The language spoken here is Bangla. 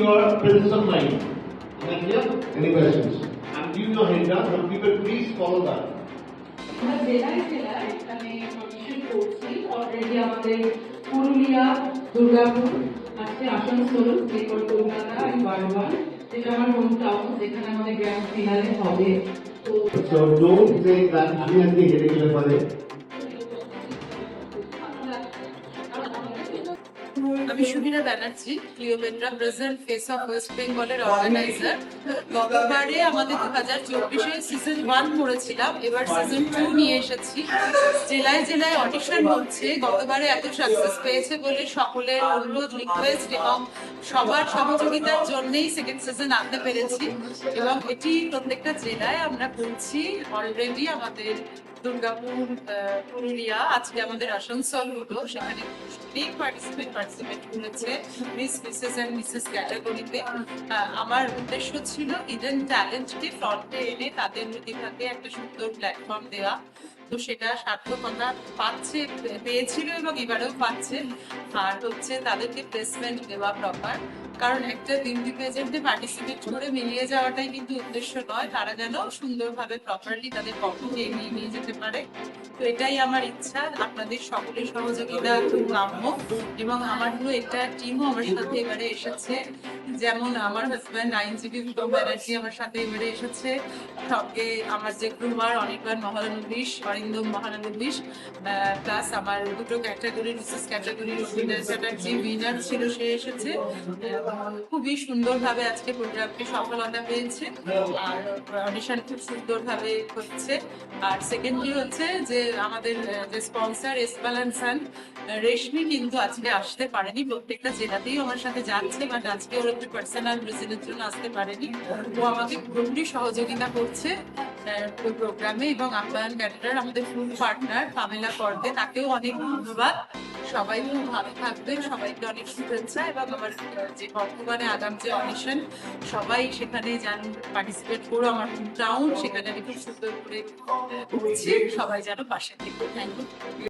your presence of mind. Am I clear? Any questions? I'm giving you a hint, huh? But people please follow that. আমরা জেলায় জেলায় এখানে অডিশন করছি অলরেডি আমাদের পুরুলিয়া দুর্গাপুর আছে আসানসোল এরপর কলকাতা আর বারবার যেটা আমার হোম টাউন যেখানে আমাদের গ্র্যান্ড ফিনালে হবে তো So don't say country and the heading পারে আমি সুবীরা ব্যানার্জি ক্লিওমেট্রা প্রেজেন্ট ফেস অফ ওয়েস্ট বেঙ্গলের অর্গানাইজার গতবারে আমাদের দু হাজার চব্বিশে সিজন ওয়ান করেছিলাম, এবার সিজন টু নিয়ে এসেছি। জেলায় জেলায় অডিশন হচ্ছে, গতবারে এত সাকসেস পেয়েছে বলে সকলের অনুরোধ রিকোয়েস্ট এবং সবার সহযোগিতার জন্যেই সেকেন্ড সিজন আনতে পেরেছি। এবং এটি প্রত্যেকটা জেলায় আমরা করছি অলরেডি আমাদের দুর্গাপুর পুরুলিয়া, আজকে আমাদের আসানসোল হলো। সেখানে বিগ পার্টিসিপেট পার্টিসিপেট করেছে মিস মিসেস অ্যান্ড মিসেস ক্যাটাগরিতে আমার উদ্দেশ্য ছিল ইডেন ট্যালেন্টকে ফ্রন্টে এনে তাদের প্রতিভাকে একটা সুন্দর প্ল্যাটফর্ম দেওয়া। তো সেটা সার্থকতা পাচ্ছে, পেয়েছিল এবং এবারেও পাচ্ছে। আর হচ্ছে তাদেরকে প্লেসমেন্ট দেওয়া প্রপার কারণ একটা তিনটি পেজেন্টে পার্টিসিপেট করে মিলিয়ে যাওয়াটাই কিন্তু উদ্দেশ্য নয়। তারা যেন সুন্দরভাবে প্রপারলি তাদের পক্ষে এগিয়ে নিয়ে যেতে পারে। তো এটাই আমার ইচ্ছা। আপনাদের সকলের সহযোগিতা খুব কাম্য। এবং আমার পুরো একটা টিমও আমার সাথে এবারে এসেছে। যেমন আমার হাজব্যান্ড আইনজীবী উত্তম ব্যানার্জি আমার সাথে এবারে এসেছে। সঙ্গে আমার যে গ্রুমার অনির্বাণ মহারানবিশ অরিন্দম মহারানবিশ প্লাস আমার দুটো ক্যাটাগরির বিশেষ ক্যাটাগরির অভিনয় চ্যাটার্জি উইনার ছিল, সে এসেছে। খুবই সুন্দরভাবে আজকে প্রোগ্রামটি সফলতা পেয়েছে। আর অডিশন খুব সুন্দরভাবে হচ্ছে আর সেকেন্ডলি হচ্ছে যে আমাদের যে স্পন্সর এস ব্যালেন্সান রেশমি কিন্তু আজকে আসতে পারেনি। প্রত্যেকটা জেলাতেই আমার সাথে যাচ্ছে বাট আজকে ওর একটু পার্সোনাল রিজনের জন্য আসতে পারেনি। ও আমাকে পুরোপুরি সহযোগিতা করছে প্রোগ্রামে এবং আপ্যায়ন ক্যাটারার আমাদের ফুল পার্টনার পামেলা করবে তাকেও অনেক ধন্যবাদ। সবাই খুব ভালো থাকবে সবাইকে অনেক শুভেচ্ছা এবং আমার যে বর্তমানে আগাম যে অডিশন সবাই সেখানে যেন পার্টিসিপেট করো। আমার টাউন সেখানে আমি খুব সুন্দর করে আহ, সবাই যেন পাশে থেকে। Thank you